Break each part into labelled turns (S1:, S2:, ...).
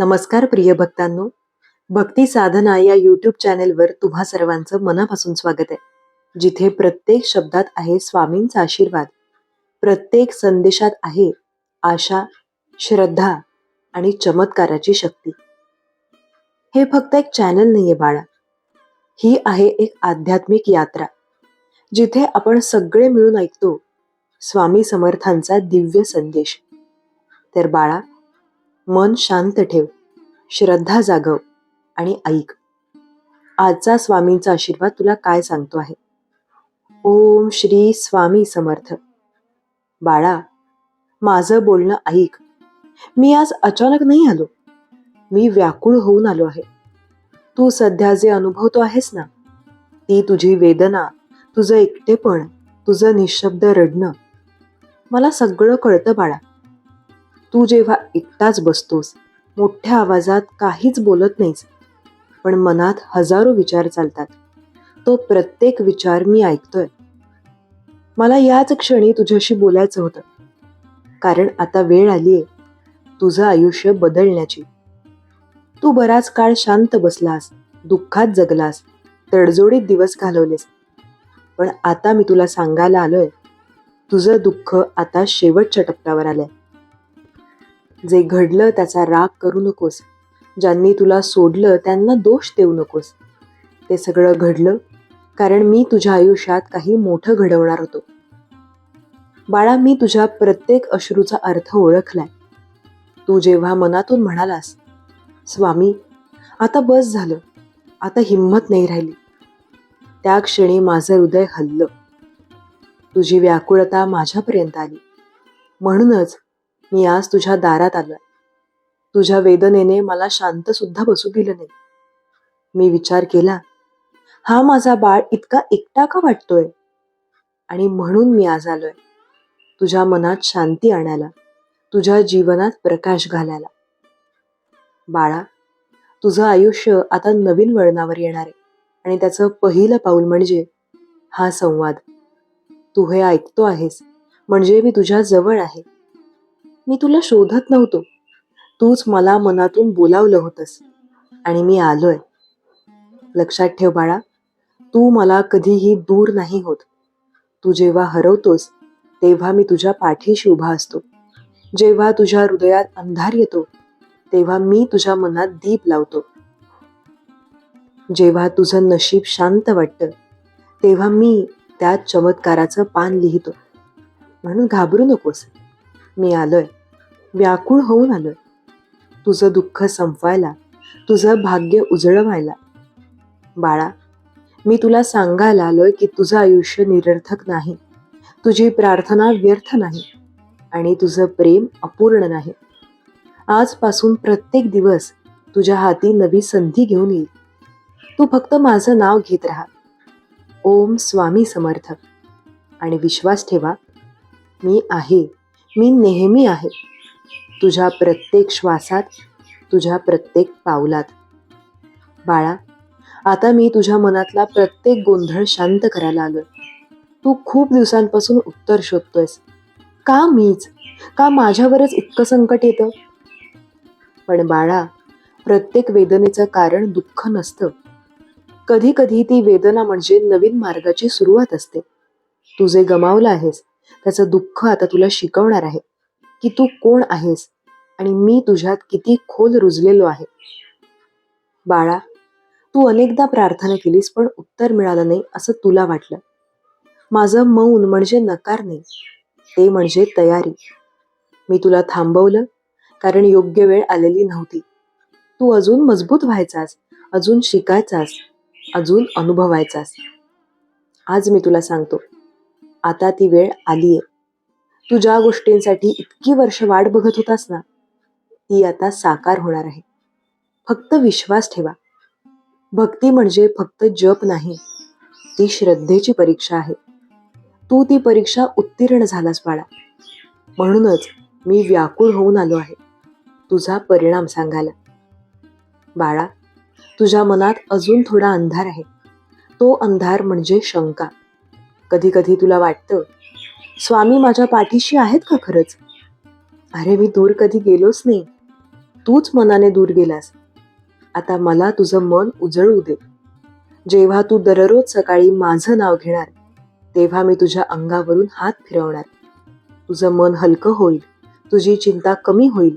S1: नमस्कार प्रिय भक्तांनो. भक्ती साधना या यूट्यूब चॅनेलवर तुम्हा सर्वांचं मनापासून स्वागत आहे. जिथे प्रत्येक शब्दात आहे स्वामींचा आशीर्वाद. प्रत्येक संदेशात आहे आशा श्रद्धा आणि चमत्काराची शक्ती. हे फक्त एक चॅनल नाहीये बाळा. ही आहे एक आध्यात्मिक यात्रा. जिथे आपण सगळे मिळून ऐकतो स्वामी समर्थांचा दिव्य संदेश. तर बाळा मन शांत ठेव श्रद्धा जागव आणि ऐक. आजचा स्वामींचा आशीर्वाद तुला काय सांगतो आहे? ओम श्री स्वामी समर्थ. बाळा माझं बोलणं ऐक. मी आज अचानक नाही आलो. मी व्याकुळ होऊन आलो आहे. तू सध्या जे अनुभवतो आहेस ना ती तुझी वेदना तुझं एकटेपण तुझं निशब्द रडणं. मला सगळं कळतं बाळा. तू जेव्हा एकटाच बसतोस मोठ्या आवाजात काहीच बोलत नाहीस. पण मनात हजारो विचार चालतात. तो प्रत्येक विचार मी ऐकतोय. मला याच क्षणी तुझ्याशी बोलायचं होतं. कारण आता वेळ आलीये तुझं आयुष्य बदलण्याची. तू बराच काळ शांत बसलास दुःखात जगलास तडजोडीत दिवस घालवलेस. पण आता मी तुला सांगायला आलोय तुझं दुःख आता शेवटच्या टप्प्यावर आलंय. जे घडलं त्याचा राग करू नकोस. ज्यांनी तुला सोडलं त्यांना दोष देऊ नकोस. ते सगळं घडलं कारण मी तुझ्या आयुष्यात काही मोठं घडवणार होतो. बाळा मी तुझ्या प्रत्येक अश्रूचा अर्थ ओळखलाय. तू जेव्हा मनातून म्हणालास स्वामी आता बस झालं. आता हिंमत नाही राहिली. त्या क्षणी माझं हृदय हल्लं. तुझी व्याकुळता माझ्यापर्यंत आली. म्हणूनच मी आज तुझ्या दारात आलोय. तुझ्या वेदनेने मला शांत सुद्धा बसू दिलं नाही. मी विचार केला हा माझा बाळ इतका एकटा का वाटतोय? आणि म्हणून मी आज आलोय. तुझ्या मनात शांती आणायला तुझ्या जीवनात प्रकाश घालायला. बाळा तुझं आयुष्य आता नवीन वळणावर येणार आहे. आणि त्याचं पहिलं पाऊल म्हणजे हा संवाद. तू हे ऐकतो आहेस म्हणजे मी तुझ्या जवळ आहे. मी तुला शोधत नव्हतो. तूच मला मनातून बोलावलं होतंस. आणि मी आलोय. लक्षात ठेव बाळा तू मला कधीही दूर नाही होत. तू जेव्हा हरवतोस तेव्हा मी तुझ्या पाठीशी उभा असतो. जेव्हा तुझ्या हृदयात अंधार येतो तेव्हा मी तुझ्या मनात दीप लावतो. जेव्हा तुझं नशीब शांत वाटतं तेव्हा मी त्या चमत्काराचं पान लिहितो. म्हणून घाबरू नकोस. मी आलोय व्याकुळ होऊन आलोय. तुझं दुःख संपवायला तुझं भाग्य उजळवायला बाळा मी तुला सांगायला आलोय की तुझं आयुष्य निरर्थक नाही. तुझी प्रार्थना व्यर्थ नाही. आणि तुझं प्रेम अपूर्ण नाही. आजपासून प्रत्येक दिवस तुझ्या हाती नवी संधी घेऊन येईल तू फक्त माझं नाव घेत राहा. ओम स्वामी समर्थ. आणि विश्वास ठेवा मी आहे. मी नेहमी आहे. तुझ्या प्रत्येक श्वासात तुझ्या प्रत्येक पावलात. बाळा आता मी तुझ्या मनातला प्रत्येक गोंधळ शांत करायला आलोय. तू खूप दिवसांपासून उत्तर शोधतोयस. का मीच? का माझ्यावरच इतकं संकट येतं? पण बाळा प्रत्येक वेदनेचं कारण दुःख नसतं. कधी कधी ती वेदना म्हणजे नवीन मार्गाची सुरुवात असते. तू जे गमावलं आहेस त्याचं दुःख आता तुला शिकवणार आहे की तू कोण आहेस आणि मी तुझ्यात किती खोल रुजलेलो आहे. बाळा तू अनेकदा प्रार्थना केलीस पण उत्तर मिळालं नाही असं तुला वाटलं. माझं मौन म्हणजे नकार नाही ते म्हणजे तयारी. मी तुला थांबवलं कारण योग्य वेळ आलेली नव्हती. तू अजून मजबूत व्हायचास अजून शिकायचास अजून अनुभवायचास. आज मी तुला सांगतो आता ती वेळ आलीये. तू ज्या गोष्टींसाठी इतकी वर्ष वाट बघत होतास ना ती आता साकार होणार आहे. फक्त विश्वास ठेवा. भक्ती म्हणजे फक्त जप नाही ती श्रद्धेची परीक्षा आहे. तू ती परीक्षा उत्तीर्ण झालास बाळा. म्हणूनच मी व्याकुळ होऊन आलो आहे तुझा परिणाम सांगायला. बाळा तुझ्या मनात अजून थोडा अंधार आहे. तो अंधार म्हणजे शंका. कधी कधी तुला वाटतं स्वामी माझ्या पाठीशी आहेत का खरंच? अरे मी दूर कधी गेलोच नाही. तूच मनाने दूर गेलास. आता मला तुझं मन उजळू दे. जेव्हा तू दररोज सकाळी माझं नाव घेणार तेव्हा मी तुझ्या अंगावरून हात फिरवणार. तुझं मन हलकं होईल तुझी चिंता कमी होईल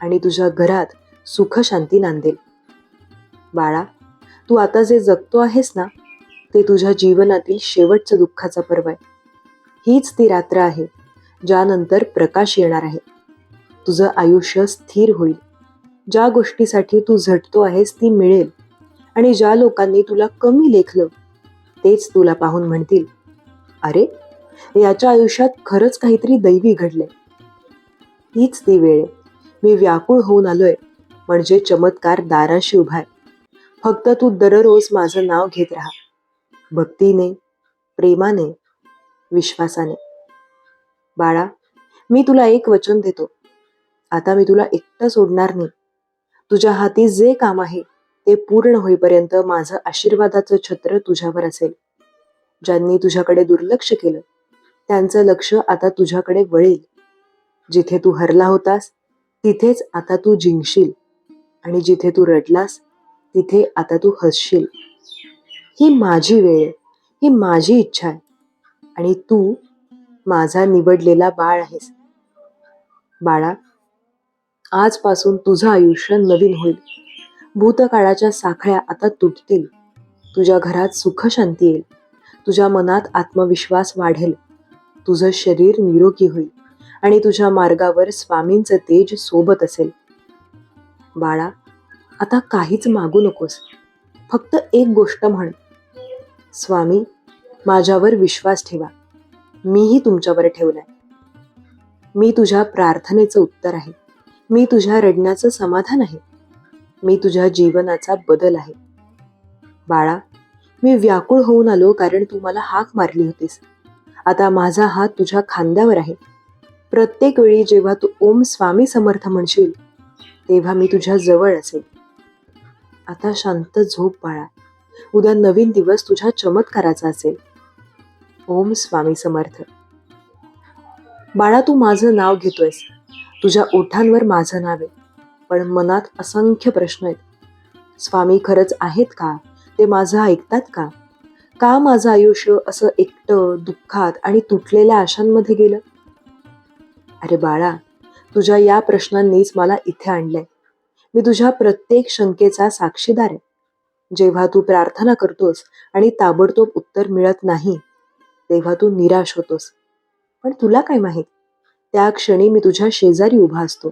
S1: आणि तुझ्या घरात सुख शांती नांदेल. बाळा तू आता जे जगतो आहेस ना ते तुझ्या जीवनातील शेवटचं दुःखाचा पर्व आहे. हीच ती रात्र आहे ज्यानंतर प्रकाश येणार आहे. तुझं आयुष्य स्थिर होईल. ज्या गोष्टीसाठी तू झटतो आहेस ती मिळेल. आणि ज्या लोकांनी तुला कमी लेखलं तेच तुला पाहून म्हणतील अरे याच्या आयुष्यात खरंच काहीतरी दैवी घडले हीच ती वेळ आहे. मी व्याकुळ होऊन आलोय म्हणजे चमत्कार दाराशी उभाय फक्त तू दररोज माझं नाव घेत राहा. भक्तीने प्रेमाने विश्वासाने. बाळा मी तुला एक वचन देतो. आता मी तुला एकटं सोडणार नाही. तुझ्या हाती जे काम आहे ते पूर्ण होईपर्यंत माझं आशीर्वादाचं छत्र तुझ्यावर असेल. ज्यांनी तुझ्याकडे दुर्लक्ष केलं त्यांचं लक्ष आता तुझ्याकडे वळेल. जिथे तू हरला होतास तिथेच आता तू जिंकशील. आणि जिथे तू रडलास तिथे आता तू हसशील. ही माझी वेळ ही माझी इच्छा आहे. आणि तू माझा निवडलेला बाळ आहेस. बाळा आजपासून तुझं आयुष्य नवीन होईल. भूतकाळाच्या साखळ्या आता तुटतील. तुझ्या घरात सुख शांती येईल. तुझ्या मनात आत्मविश्वास वाढेल. तुझं शरीर निरोगी होईल. आणि तुझ्या मार्गावर स्वामींचं तेज सोबत असेल. बाळा आता काहीच मागू नकोस. फक्त एक गोष्ट म्हण. स्वामी माझ्यावर विश्वास ठेवा. मीही तुमच्यावर ठेवलाय. मी तुझ्या प्रार्थनेचं उत्तर आहे. मी तुझ्या रडण्याचं समाधान आहे. मी तुझ्या जीवनाचा बदल आहे. बाळा मी व्याकुळ होऊन आलो कारण तू मला हाक मारली होतीस. आता माझा हात तुझ्या खांद्यावर आहे. प्रत्येक वेळी जेव्हा तू ओम स्वामी समर्थ म्हणशील तेव्हा मी तुझ्या जवळ असेल आता शांत झोप बाळा. उद्या नवीन दिवस तुझ्या चमत्काराचा असेल. ओम स्वामी समर्थ. बाळा तू माझं नाव घेतोयस. तुझ्या ओठांवर माझं नाव आहे. पण मनात असंख्य प्रश्न आहेत. स्वामी खरंच आहेत का? ते माझं ऐकतात का? का माझं आयुष्य असं एकटं दुःखात आणि तुटलेल्या आशांमध्ये गेलं? अरे बाळा तुझ्या या प्रश्नांनीच मला इथे आणलंय. मी तुझ्या प्रत्येक शंकेचा साक्षीदार आहे. जेव्हा तू प्रार्थना करतोस आणि ताबडतोब उत्तर मिळत नाही तेव्हा तू निराश होतोस. पण तुला काय माहीत? त्या क्षणी मी तुझ्या शेजारी उभा असतो.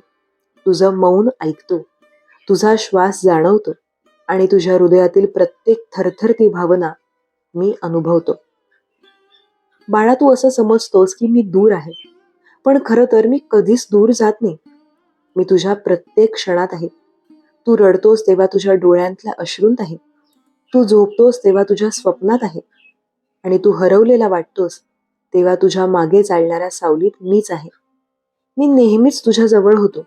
S1: तुझं मौन ऐकतो. तुझा श्वास जाणवतो आणि तुझ्या हृदयातील प्रत्येक थरथरती भावना मी अनुभवतो. बाळा तू असं समजतोस की मी दूर आहे. पण खरं तर मी कधीच दूर जात नाही. मी तुझ्या प्रत्येक क्षणात आहे. तू रडतोस तेव्हा तुझ्या डोळ्यांतल्या अश्रूंत आहे. तू झोपतोस तेव्हा तुझ्या स्वप्नात आहे. आणि तू हरवलेला वाटतोस तेव्हा तुझ्या मागे चालणाऱ्या सावलीत मीच आहे. मी नेहमीच तुझ्या जवळ होतो.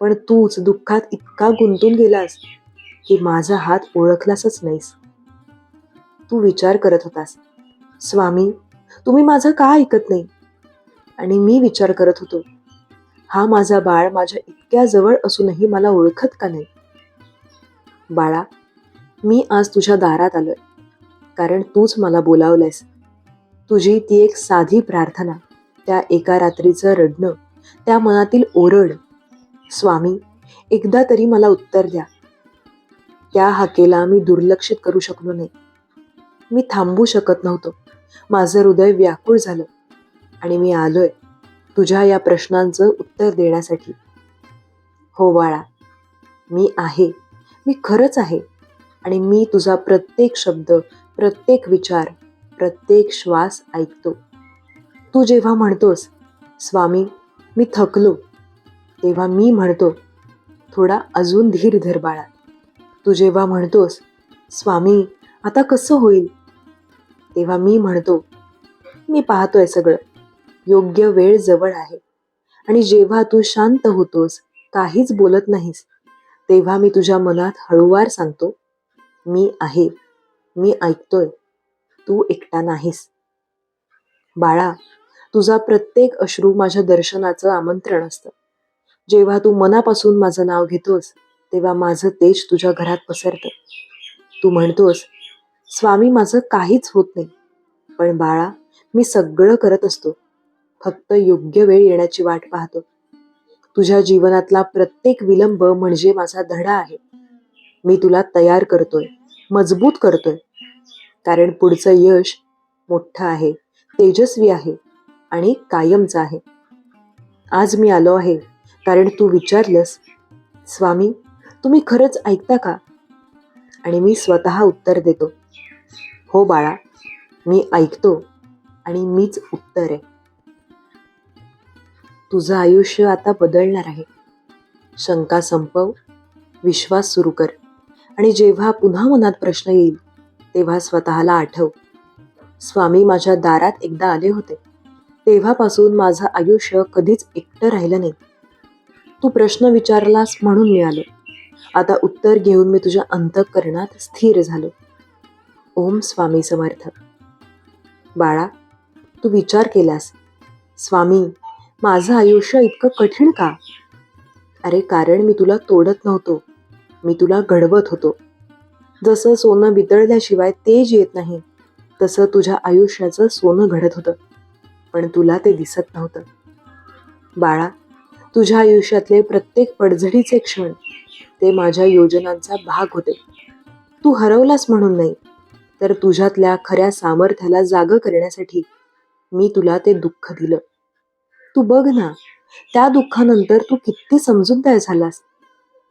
S1: पण तूच दुःखात इतका गुंतून गेलास की माझा हात ओळखलासच नाहीस. तू विचार करत होतास स्वामी तुम्ही माझं का ऐकत नाही? आणि मी विचार करत होतो हा माझा बाळ माझ्या इतक्या जवळ असूनही मला ओळखत का नाही? बाळा मी आज तुझ्या दारात आलोय. कारण तूच मला बोलावलंयस. तुझी ती एक साधी प्रार्थना त्या एका रात्रीचं रडणं त्या मनातील ओरड. स्वामी एकदा तरी मला उत्तर द्या. त्या हाकेला मी दुर्लक्षित करू शकलो नाही. मी थांबू शकत नव्हतो. माझं हृदय व्याकुळ झालं आणि मी आलोय. तुझ्या या प्रश्नांचं उत्तर देण्यासाठी. हो बाळा मी आहे. मी खरंच आहे. आणि मी तुझा प्रत्येक शब्द प्रत्येक विचार प्रत्येक श्वास ऐकतो. तू जेव्हा म्हणतोस स्वामी मी थकलो तेव्हा मी म्हणतो थोडा अजून धीर धर बाळा. तू जेव्हा म्हणतोस स्वामी आता कसं होईल? तेव्हा मी म्हणतो मी पाहतोय सगळं. योग्य वेळ जवळ आहे. आणि जेव्हा तू शांत होतोस काहीच बोलत नाहीस तेव्हा मी तुझ्या मनात हळूवार सांगतो मी आहे मी ऐकतोय तू एकटा नाहीस. बाळा तुझा प्रत्येक अश्रू माझ्या दर्शनाचं आमंत्रण असतं. जेव्हा तू मनापासून माझं नाव घेतोस तेव्हा माझं तेज तुझ्या घरात पसरतं. तू म्हणतोस स्वामी माझं काहीच होत नाही. पण बाळा मी सगळं करत असतो. फक्त योग्य वेळ येण्याची वाट पाहतो. तुझ्या जीवनातला प्रत्येक विलंब म्हणजे माझा धडा आहे. मी तुला तयार करतोय मजबूत करतोय. कारण पुढचं यश मोठं आहे तेजस्वी आहे आणि कायमचं आहे. आज मी आलो आहे कारण तू विचारलंस स्वामी तुम्ही खरंच ऐकता का? आणि मी स्वतः उत्तर देतो हो बाळा मी ऐकतो आणि मीच उत्तर. आहे तुझं आयुष्य आता बदलणार आहे. शंका संपव विश्वास सुरू कर आणि जेव्हा पुन्हा मनात प्रश्न येईल तेव्हा स्वतःला आठव. स्वामी माझ्या दारात एकदा आले होते. तेव्हापासून माझं आयुष्य कधीच एकटं राहिलं नाही. तू प्रश्न विचारलास म्हणून मिळालो आता उत्तर घेऊन मी तुझ्या अंतःकरणात स्थिर झालो. ओम स्वामी समर्थ. बाळा तू विचार केलास. स्वामी माझं आयुष्य इतकं कठीण का? अरे कारण मी तुला तोडत नव्हतो. मी तुला घडवत होतो. जसं सोनं वितळल्याशिवाय तेज येत नाही तसं तुझ्या आयुष्याचं सोनं घडत होतं. पण तुला ते दिसत नव्हतं. बाळा तुझ्या आयुष्यातले प्रत्येक पडझडीचे क्षण ते माझ्या योजनांचा भाग होते. तू हरवलास म्हणून नाही तर तुझ्यातल्या खऱ्या सामर्थ्याला जाग करण्यासाठी मी तुला ते दुःख दिलं. तू बघ ना त्या दुःखानंतर तू किती समजूतदार झालास.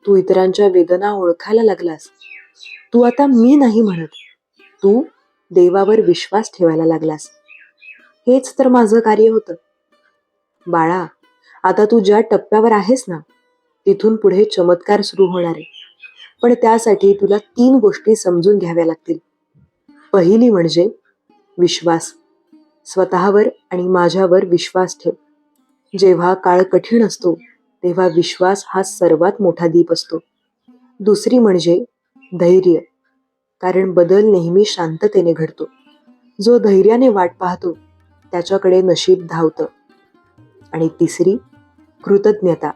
S1: तू इतरांच्या वेदना ओळखायला लागलास. तू आता मी नाही म्हणत. तू देवावर विश्वास ठेवायला लागलास. हेच तर माझं कार्य होतं. बाळा आता तू ज्या टप्प्यावर आहेस ना तिथून पुढे चमत्कार सुरू होणार आहे. पण त्यासाठी तुला तीन गोष्टी समजून घ्याव्या लागतील. पहिली म्हणजे विश्वास. स्वतःवर आणि माझ्यावर विश्वास ठेव. जेव्हा काळ कठीण असतो तेव्हा विश्वास हा सर्वात मोठा दीप असतो. दुसरी म्हणजे धैर्य कारण बदल नेहमी शांततेने घडतो. जो धैर्याने वाट पाहतो त्याच्याकडे नशीब धावतं. आणि तिसरी कृतज्ञता.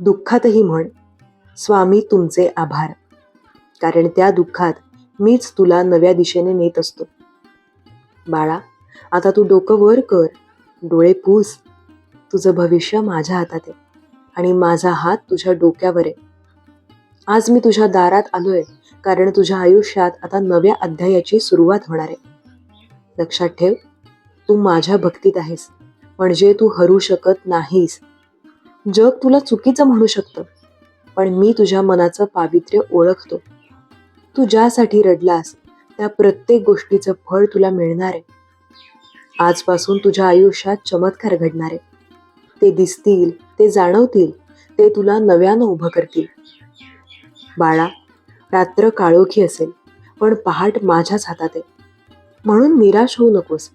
S1: दुःखातही म्हण स्वामी तुमचे आभार. कारण त्या दुःखात मीच तुला नव्या दिशेने नेत असतो. बाळा आता तू डोकं वर कर डोळे पूस. तुझं भविष्य माझ्या हातात आहे आणि माझा हात तुझ्या डोक्यावर आहे. आज मी तुझ्या दारात आलोय कारण तुझ्या आयुष्यात आता नव्या अध्यायाची सुरुवात होणार आहे. लक्षात ठेव तू माझ्या भक्तीत आहेस म्हणजे तू हरू शकत नाहीस. जग तुला चुकीचं म्हणू शकतं पण मी तुझ्या मनाचं पावित्र्य ओळखतो. तू ज्यासाठी रडलास त्या प्रत्येक गोष्टीचं फळ तुला मिळणार आहे. आजपासून तुझ्या आयुष्यात चमत्कार घडणार आहे. ते दिसतील ते जाणवतील ते तुला नव्यानं उभं करतील. बाळा रात्र काळोखी असेल पण पहाट माझ्याच हातात आहे. म्हणून निराश होऊ नकोस.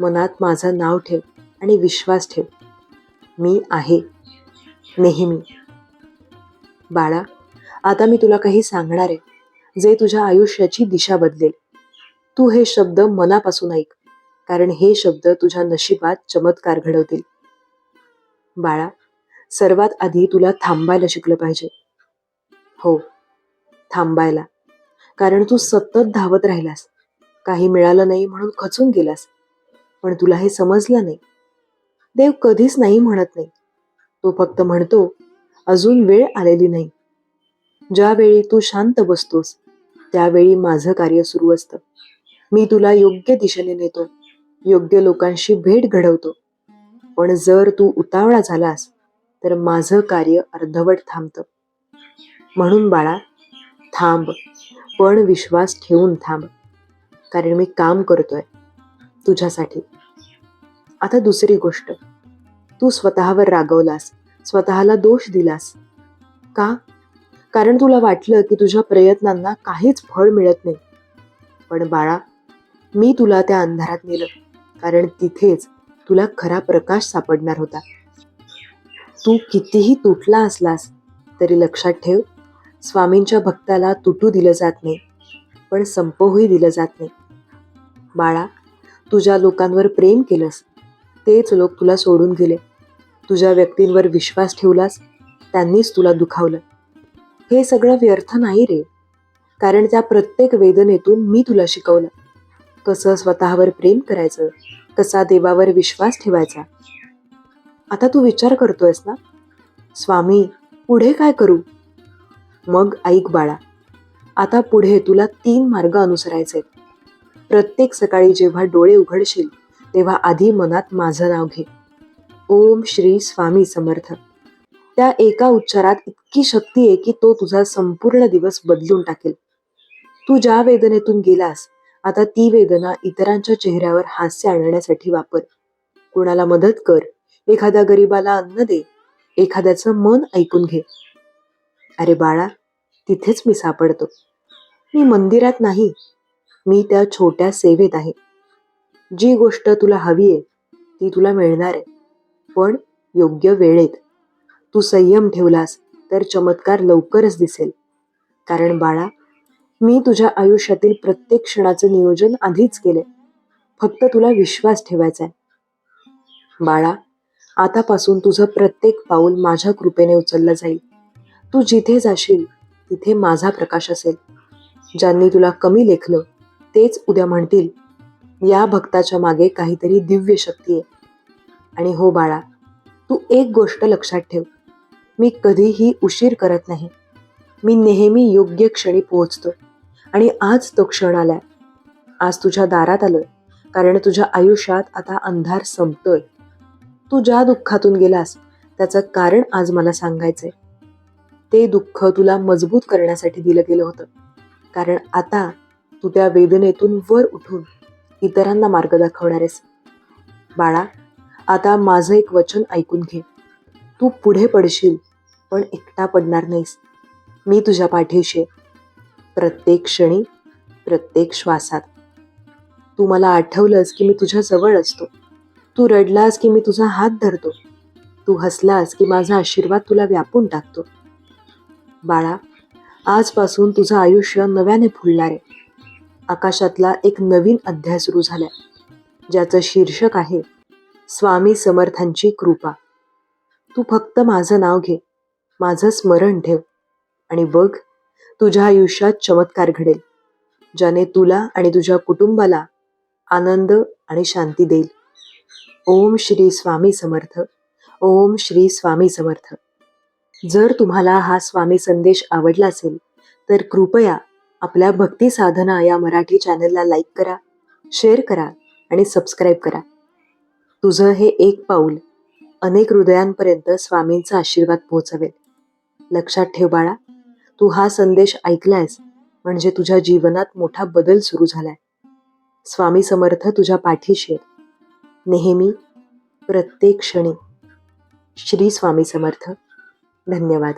S1: मनात माझं नाव ठेव आणि विश्वास ठेव. मी आहे. नेहमी. बाळा आता मी तुला काही सांगणार आहे जे तुझ्या आयुष्याची दिशा बदलेल. तू हे शब्द मनापासून ऐक कारण हे शब्द तुझ्या नशिबात चमत्कार घडवतील. बाळा सर्वात आधी तुला थांबायला शिकलं पाहिजे. हो थांबायला. कारण तू सतत धावत राहिलास. काही मिळालं नाही म्हणून खचून गेलास. पण तुला हे समजलं नाही. देव कधीच नाही म्हणत नाही. तो फक्त म्हणतो अजून वेळ आलेली नाही. ज्यावेळी तू शांत बसतोस त्यावेळी माझं कार्य सुरू असतं. मी तुला योग्य दिशेने नेतो. योग्य लोकांशी भेट घडवतो. पण जर तू उतावळा झालास तर माझं कार्य अर्धवट थांबतं. म्हणून बाळा थांब पण विश्वास ठेवून थांब कारण मी काम करतोय तुझ्यासाठी. आता दुसरी गोष्ट. तू स्वतःवर रागवलास स्वतःला दोष दिलास. का? कारण तुला वाटलं की तुझ्या प्रयत्नांना काहीच फळ मिळत नाही. पण बाळा मी तुला त्या अंधारात नेलं कारण तिथेच तुला खरा प्रकाश सापडणार होता. तू कितीही तुटला असलास तरी लक्षात ठेव स्वामींच्या भक्ताला तुटू दिलं जात नाही पण संपवूही दिलं जात नाही. बाळा तुझ्या लोकांवर प्रेम केलंस तेच लोक तुला सोडून गेले. तुझ्या व्यक्तींवर विश्वास ठेवलास त्यांनीच तुला दुखावलं. हे सगळं व्यर्थ नाही रे कारण त्या प्रत्येक वेदनेतून मी तुला शिकवलं. कसं स्वतःवर प्रेम करायचं? तसा देवावर विश्वास ठेवायचा. आता तू विचार करतोयस ना? स्वामी पुढे काय करू? मग ऐक बाळा आता पुढे तुला तीन मार्ग अनुसरायचे प्रत्येक सकाळी जेव्हा डोळे उघडशील तेव्हा आधी मनात माझं नाव घे. ओम श्री स्वामी समर्थ. त्या एका उच्चारात इतकी शक्ती आहे की तो तुझा संपूर्ण दिवस बदलून टाकेल. तू ज्या वेदनेतून गेलास आता ती वेदना इतरांच्या चेहऱ्यावर हास्य आणण्यासाठी वापर. कुणाला मदत कर. एखाद्या गरीबाला अन्न दे. एखाद्याचं मन ऐकून घे. अरे बाळा तिथेच मी सापडतो. मी मंदिरात नाही. मी त्या छोट्या सेवेत आहे. जी गोष्ट तुला हवी आहे ती तुला मिळणार आहे. पण योग्य वेळेत. तू संयम ठेवलास तर चमत्कार लवकरच दिसेल. कारण बाळा मी तुझ्या आयुष्यातील प्रत्येक क्षणाचं नियोजन आधीच केले फक्त तुला विश्वास ठेवायचा आहे बाळा आतापासून तुझं प्रत्येक पाऊल माझ्या कृपेने उचललं जाईल. तू जिथे जाशील तिथे माझा प्रकाश असेल. ज्यांनी तुला कमी लेखलं तेच उद्या म्हणतील या भक्ताच्या मागे काहीतरी दिव्य शक्ती आहे. आणि हो बाळा तू एक गोष्ट लक्षात ठेव. मी कधीही उशीर करत नाही. मी नेहमी योग्य क्षणी पोहोचतो. आणि आज तो क्षण आलाय. आज तुझ्या दारात आलोय कारण तुझ्या आयुष्यात आता अंधार संपतोय. तू ज्या दुःखातून गेलास त्याचं कारण आज मला सांगायचंय. ते दुःख तुला मजबूत करण्यासाठी दिलं गेलं होतं. कारण आता तू त्या वेदनेतून वर उठून इतरांना मार्ग दाखवणार आहेस. बाळा आता माझं एक वचन ऐकून घे. तू पुढे पडशील पण एकटा पडणार नाहीस. मी तुझ्या पाठीशी आहे. प्रत्येक क्षणी प्रत्येक श्वासात. तू मला आठवलंस की मी तुझ्या जवळ असतो. तू रडलास की मी तुझा हात धरतो. तू हसलास की माझा आशीर्वाद तुला व्यापून टाकतो. बाळा आजपासून तुझं आयुष्य नव्याने फुलणार आहे. आकाशातला एक नवीन अध्याय सुरू झालाय ज्याचं शीर्षक आहे स्वामी समर्थांची कृपा. तू फक्त माझं नाव घे माझं स्मरण ठेव आणि बघ तुझ्या आयुष्यात चमत्कार घडेल ज्याने तुला आणि तुझ्या कुटुंबाला आनंद आणि शांती देईल. ओम श्री स्वामी समर्थ ओम श्री स्वामी समर्थ. जर तुम्हाला हा स्वामी संदेश आवडला असेल तर कृपया आपल्या भक्ती साधना या मराठी चॅनलला लाईक करा शेअर करा आणि सबस्क्राईब करा. तुझं हे एक पाऊल अनेक हृदयांपर्यंत स्वामींचा आशीर्वाद पोहोचवेल. लक्षात ठेव बाळा तू हा संदेश ऐकलायस म्हणजे तुझ्या जीवनात मोठा बदल सुरू झालाय. स्वामी समर्थ तुझ्या पाठीशी नेहमी प्रत्येक क्षणी. श्री स्वामी समर्थ. धन्यवाद.